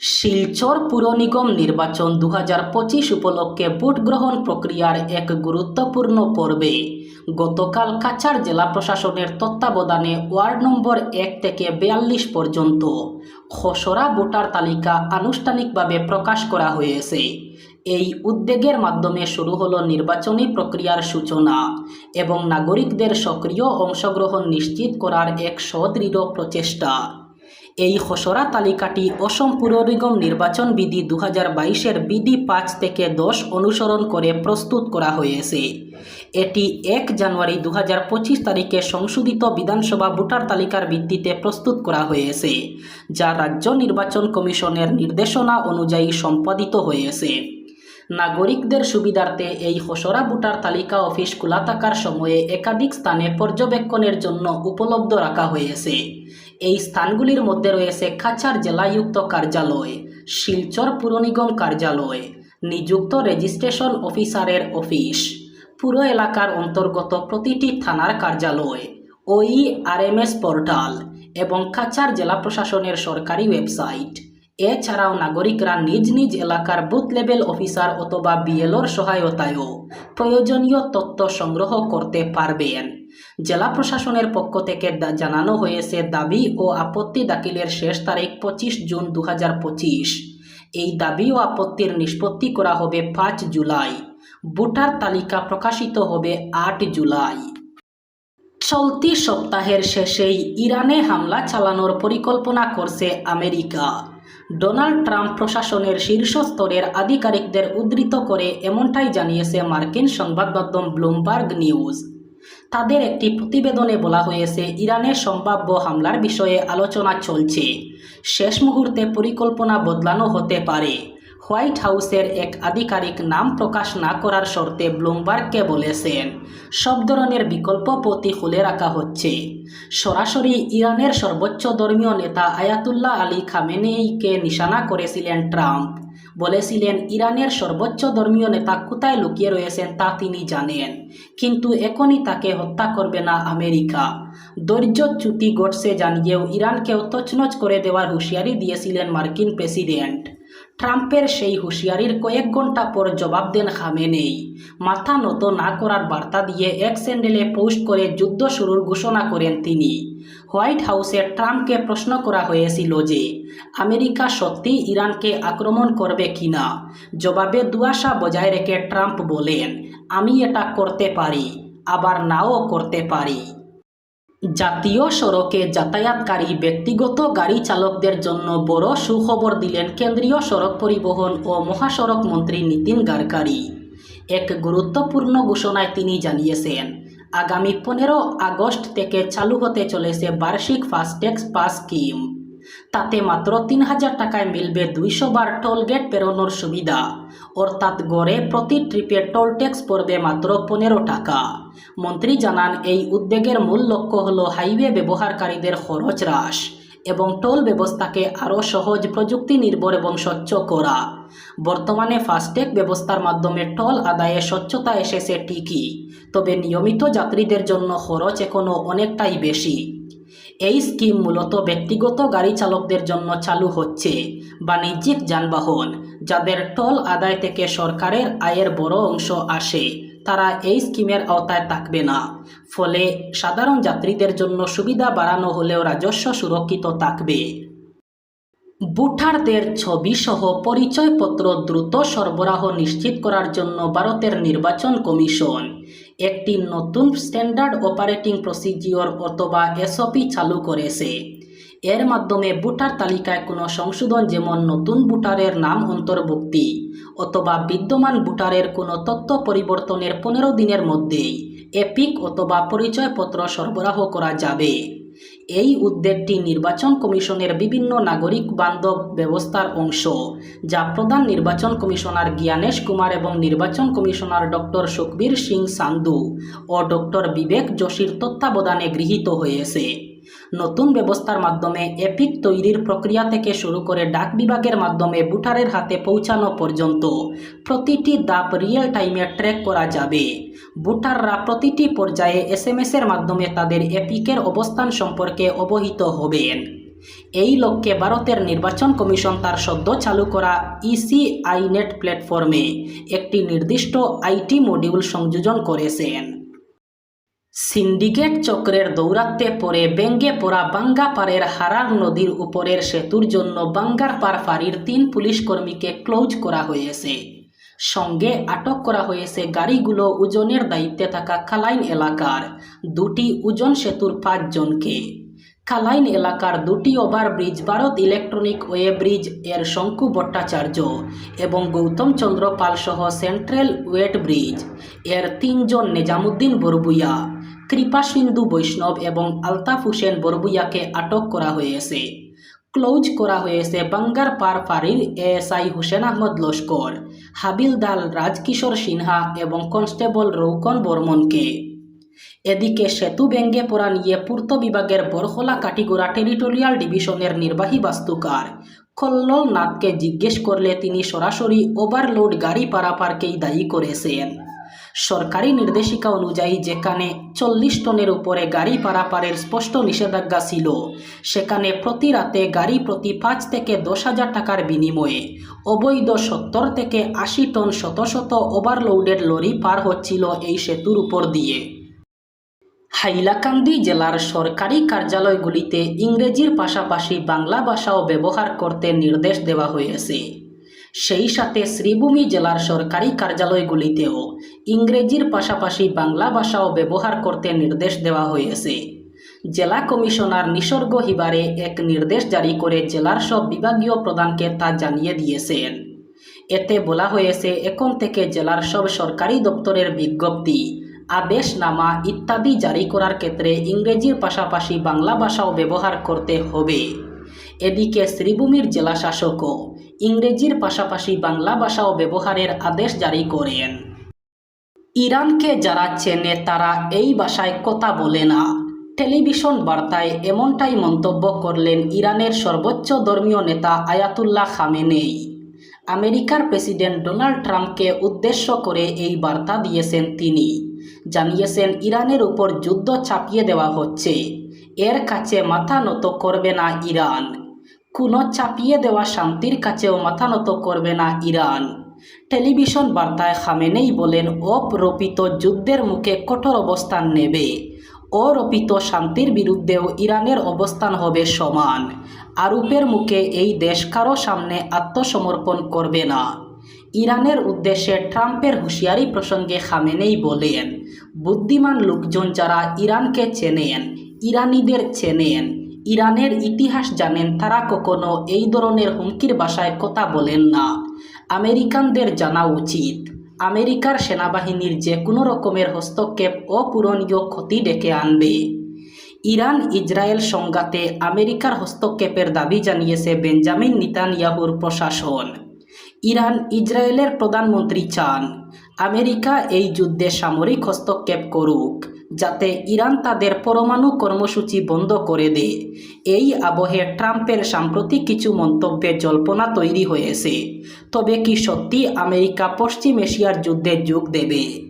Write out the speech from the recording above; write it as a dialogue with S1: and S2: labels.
S1: শিলচর পুর নিগম নির্বাচন দু হাজার পঁচিশ উপলক্ষে ভোট গ্রহণ প্রক্রিয়ার এক গুরুত্বপূর্ণ পর্বে গতকাল কাছাড় জেলা প্রশাসনের তত্ত্বাবধানে ওয়ার্ড নম্বর এক থেকে বিয়াল্লিশ পর্যন্ত খসড়া ভোটার তালিকা আনুষ্ঠানিকভাবে প্রকাশ করা হয়েছে। এই উদ্যোগের মাধ্যমে শুরু হলো নির্বাচনী প্রক্রিয়ার সূচনা এবং নাগরিকদের সক্রিয় অংশগ্রহণ নিশ্চিত করার এক সদৃঢ় প্রচেষ্টা। এই খসড়া তালিকাটি অসম পুর নিগম নির্বাচন বিধি দু হাজার বাইশের বিধি পাঁচ থেকে দশ অনুসরণ করে প্রস্তুত করা হয়েছে। এটি এক জানুয়ারি দু হাজার পঁচিশ তারিখে সংশোধিত বিধানসভা ভোটার তালিকার ভিত্তিতে প্রস্তুত করা হয়েছে, যা রাজ্য নির্বাচন কমিশনের নির্দেশনা অনুযায়ী সম্পাদিত হয়েছে। নাগরিকদের সুবিধার্থে এই খসড়া ভোটার তালিকা অফিস খোলা থাকার সময়ে একাধিক স্থানে পর্যবেক্ষণের জন্য উপলব্ধ রাখা হয়েছে। এই স্থানগুলির মধ্যে রয়েছে খাচার জেলায়ুক্ত কার্যালয়, শিলচর পুর নিগম কার্যালয়, নিযুক্ত রেজিস্ট্রেশন অফিসারের অফিস, পুরো এলাকার অন্তর্গত প্রতিটি থানার কার্যালয়, ওই আরএমএস পোর্টাল এবং কাছাড় জেলা প্রশাসনের সরকারি ওয়েবসাইট। এছাড়াও নাগরিকরা নিজ নিজ এলাকার বুথ লেভেল অফিসার অথবা বিএলওর সহায়তায়ও প্রয়োজনীয় তথ্য সংগ্রহ করতে পারবেন। জেলা প্রশাসনের পক্ষ থেকে জানানো হয়েছে, দাবি ও আপত্তি দাখিলের শেষ তারিখ পঁচিশ জুন দু হাজার পঁচিশ। এই দাবি ও আপত্তির নিষ্পত্তি করা হবে পাঁচ জুলাই। ভোটার তালিকা প্রকাশিত হবে আট জুলাই। চলতি সপ্তাহের শেষেই ইরানে হামলা চালানোর পরিকল্পনা করছে আমেরিকা। ডোনাল্ড ট্রাম্প প্রশাসনের শীর্ষ স্তরের আধিকারিকদের উদ্ধৃত করে এমনটাই জানিয়েছে মার্কিন সংবাদ মাধ্যম ব্লুমবার্গ নিউজ। তাদের একটি প্রতিবেদনে বলা হয়েছে, ইরানের সম্ভাব্য হামলার বিষয়ে আলোচনা চলছে। শেষ মুহূর্তে পরিকল্পনা বদলানো হতে পারে। হোয়াইট হাউসের এক আধিকারিক নাম প্রকাশ না করার শর্তে ব্লুমবার্গকে বলেছেন, সব ধরনের বিকল্প পথই খুলে রাখা হচ্ছে। সরাসরি ইরানের সর্বোচ্চ ধর্মীয় নেতা আয়াতুল্লাহ আলী খামেনেইকে নিশানা করেছিলেন ট্রাম্প। বলেছিলেন, ইরানের সর্বোচ্চ ধর্মীয় নেতা কোথায় লুকিয়ে রয়েছেন তা তিনি জানেন, কিন্তু এখনই তাকে হত্যা করবে না আমেরিকা। ধৈর্যচ্যুতি গডসে জানিয়েও ইরানকে তছনছ করে দেওয়ার হুঁশিয়ারি দিয়েছিলেন মার্কিন প্রেসিডেন্ট। ট্রাম্পের সেই হুঁশিয়ারির কয়েক ঘণ্টা পর জবাব দেন খামেনেই। মাথা নত না করার বার্তা দিয়ে এক স্যান্ডেলে পোস্ট করে যুদ্ধ শুরুর ঘোষণা করেন তিনি। হোয়াইট হাউসে ট্রাম্পকে প্রশ্ন করা হয়েছিল যে, আমেরিকা সত্যি ইরানকে আক্রমণ করবে কিনা? জবাবে দুয়াশা বজায় রেখে ট্রাম্প বলেন, আমি এটা করতে পারি, আবার নাও করতে পারি। জাতীয় সড়কে যাতায়াতকারী ব্যক্তিগত গাড়ি চালকদের জন্য বড় সুখবর দিলেন কেন্দ্রীয় সড়ক পরিবহন ও মহাসড়ক মন্ত্রী নীতিন গাডকারি। এক গুরুত্বপূর্ণ ঘোষণায় তিনি জানিয়েছেন, আগামী পনেরো আগস্ট থেকে চালু হতে চলেছে বার্ষিক ফাস্ট্যাগ পাস স্কিম। তাতে মাত্র তিন হাজার টাকায় মিলবে দুইশো বার টোল গেট পেরোনোর সুবিধা। অর্থাৎ গড়ে প্রতি ট্রিপে টোল ট্যাক্স পড়বে মাত্র পনেরো টাকা। মন্ত্রী জানান, এই উদ্যোগের মূল লক্ষ্য হল হাইওয়ে ব্যবহারকারীদের খরচ হ্রাস এবং টোল ব্যবস্থাকে আরও সহজ প্রযুক্তি নির্ভর এবং স্বচ্ছ করা। বর্তমানে ফাস্ট্যাগ ব্যবস্থার মাধ্যমে টোল আদায়ে স্বচ্ছতা এসেছে ঠিকই, তবে নিয়মিত যাত্রীদের জন্য খরচ এখনও অনেকটাই বেশি। এই স্কিম মূলত ব্যক্তিগত গাড়ি চালকদের জন্য চালু হচ্ছে। বাণিজ্যিক যানবাহন, যাদের টোল আদায় থেকে সরকারের আয়ের বড় অংশ আসে, তারা এই স্কিমের আওতায় থাকবে না। ফলে সাধারণ যাত্রীদের জন্য সুবিধা বাড়ানো হলেও রাজস্ব সুরক্ষিত থাকবে। ভোটারদের ছবি সহ পরিচয়পত্র দ্রুত সরবরাহ নিশ্চিত করার জন্য ভারতের নির্বাচন কমিশন একটি নতুন স্ট্যান্ডার্ড অপারেটিং প্রসিজিওর অথবা এসওপি চালু করেছে। এর মাধ্যমে ভোটার তালিকায় কোনো সংশোধন যেমন নতুন ভোটারের নাম অন্তর্ভুক্তি অথবা বিদ্যমান ভোটারের কোনো তথ্য পরিবর্তনের পনেরো দিনের মধ্যেই এপিক অথবা পরিচয়পত্র সরবরাহ করা যাবে। এই উদ্যোগটি নির্বাচন কমিশনের বিভিন্ন নাগরিক বান্ধব ব্যবস্থার অংশ, যা প্রধান নির্বাচন কমিশনার জ্ঞানেশ কুমার এবং নির্বাচন কমিশনার ডক্টর সুখবীর সিং সান্ধু ও ডক্টর বিবেক যোশীর তত্ত্বাবধানে গৃহীত হয়েছে। নতুন ব্যবস্থার মাধ্যমে এপিক তৈরির প্রক্রিয়া থেকে শুরু করে ডাক বিভাগের মাধ্যমে ভোটারের হাতে পৌঁছানো পর্যন্ত প্রতিটি দাপ রিয়েল টাইমে ট্র্যাক করা যাবে। ভোটাররা প্রতিটি পর্যায়ে এস এম এর মাধ্যমে তাদের এপিকের অবস্থান সম্পর্কে অবহিত হবেন। এই লক্ষ্যে ভারতের নির্বাচন কমিশন তার সদ্য চালু করা ইসি আইনেট প্ল্যাটফর্মে একটি নির্দিষ্ট আইটি মডিউল সংযোজন করেছেন। সিন্ডিকেট চক্রের দৌরাত্মে পরে ব্যঙ্গে পড়া বাঙ্গাপাড়ের হারার নদীর উপরের সেতুর জন্য বাঙ্গার পার ফাঁড়ির তিন পুলিশ কর্মীকে ক্লোজ করা হয়েছে। সঙ্গে আটক করা হয়েছে গাড়িগুলো ওজনের দায়িত্বে থাকা খালাইন এলাকার। দুটি ওজন সেতুর পাঁচজনকে। খালাইন এলাকার দুটি ওভারব্রিজ ভারত ইলেকট্রনিক ওয়ে ব্রিজের শঙ্কু ভট্টাচার্য এবং গৌতম চন্দ্র পাল সহ সেন্ট্রাল ওয়েট ব্রিজ। এর তিনজন নিজামুদ্দিন বরবুইয়া কৃপা সিন্ধু বৈষ্ণব এবং আলতাফ হোসেন বরবুইয়াকে আটক করা হয়েছে। ক্লোজ করা হয়েছে বাঙ্গার পার ফাঁড়ির এএসআই হুসেন আহমদ লস্কর হাবিলদার রাজকিশোর সিনহা এবং কনস্টেবল রৌকন বর্মনকে। এদিকে সেতু ব্যঙ্গে পড়া নিয়ে পূর্ত বিভাগের বরহলা কাটিগোড়া টেরিটোরিয়াল ডিভিশনের নির্বাহী বাস্তুকার কল্লোল নাথকে জিজ্ঞেস করলে তিনি সরাসরি ওভারলোড গাড়ি পারাপারকেই দায়ী করেছেন। সরকারি নির্দেশিকা অনুযায়ী যেখানে চল্লিশ টনের উপরে গাড়ি পারাপারের স্পষ্ট নিষেধাজ্ঞা ছিল, সেখানে প্রতি রাতে গাড়ি প্রতি পাঁচ থেকে দশ হাজার টাকার বিনিময়ে অবৈধ সত্তর থেকে আশি টন শত শত ওভারলোডেড লরি পার হচ্ছিল এই সেতুর উপর দিয়ে। হাইলাকান্দি জেলার সরকারি কার্যালয়গুলিতে ইংরেজির পাশাপাশি বাংলা ভাষাও ব্যবহার করতে নির্দেশ দেওয়া হয়েছে। সেই সাথে শ্রীভূমি জেলার সরকারি কার্যালয়গুলিতেও ইংরেজির পাশাপাশি বাংলা ভাষাও ব্যবহার করতে নির্দেশ দেওয়া হয়েছে। জেলা কমিশনার নিসর্গ হিবারে এক নির্দেশ জারি করে জেলার সব বিভাগীয় প্রধানকে তা জানিয়ে দিয়েছেন। এতে বলা হয়েছে, এখন থেকে জেলার সব সরকারি দপ্তরের বিজ্ঞপ্তি, আদেশনামা ইত্যাদি জারি করার ক্ষেত্রে ইংরেজির পাশাপাশি বাংলা ভাষাও ব্যবহার করতে হবে। এদিকে শ্রীভূমির জেলা শাসকও ইংরেজির পাশাপাশি বাংলা ভাষাও ব্যবহারের আদেশ জারি করেন। ইরানকে যারা চেনে তারা এই ভাষায় কথা বলে না। টেলিভিশন বার্তায় এমনটাই মন্তব্য করলেন ইরানের সর্বোচ্চ ধর্মীয় নেতা আয়াতুল্লাহ খামেনেই। আমেরিকার প্রেসিডেন্ট ডোনাল্ড ট্রাম্পকে উদ্দেশ্য করে এই বার্তা দিয়েছেন তিনি। জানিয়েছেন, ইরানের উপর যুদ্ধ চাপিয়ে দেওয়া হচ্ছে। এর কাছে মাথা নত করবে না ইরান। কোনো চাপিয়ে দেওয়া শান্তির কাছেও মাথা নত করবে না ইরান। টেলিভিশন বার্তায় খামেনেই বলেন, অপ্রপিত যুদ্ধের মুখে কঠোর অবস্থান নেবে। অরোপিত শান্তির বিরুদ্ধেও ইরানের অবস্থান হবে সমান। আরবের মুখে এই দেশ কারও সামনে আত্মসমর্পণ করবে না। ইরানের উদ্দেশ্যে ট্রাম্পের হুঁশিয়ারি প্রসঙ্গে খামেনেই বলেন, বুদ্ধিমান লোকজন যারা ইরানকে চেনেন, ইরানিদের চেনেন ইরানের ইতিহাস জানেন তারা কখনো এই ধরনের হুমকির ভাষায় কথা বলেন না। আমেরিকানদের জানা উচিত, আমেরিকার সেনাবাহিনীর যে কোনো রকমের হস্তক্ষেপ অপূরণীয় ক্ষতি ডেকে আনবে। ইরান ইসরায়েল সংঘাতে আমেরিকার হস্তক্ষেপের দাবি জানিয়েছে বেঞ্জামিন নিতানয়াহুর প্রশাসন। ইরান ইসরায়েলের প্রধানমন্ত্রী চান, আমেরিকা এই যুদ্ধে সামরিক হস্তক্ষেপ করুক। যাতে ইরান তাদের পরমাণু কর্মসূচি বন্ধ করে দেয়। এই আবহে ট্রাম্পের সাম্প্রতিক কিছু মন্তব্যের জল্পনা তৈরি হয়েছে। তবে কি সত্যি আমেরিকা পশ্চিম এশিয়ার যুদ্ধে যোগ দেবে?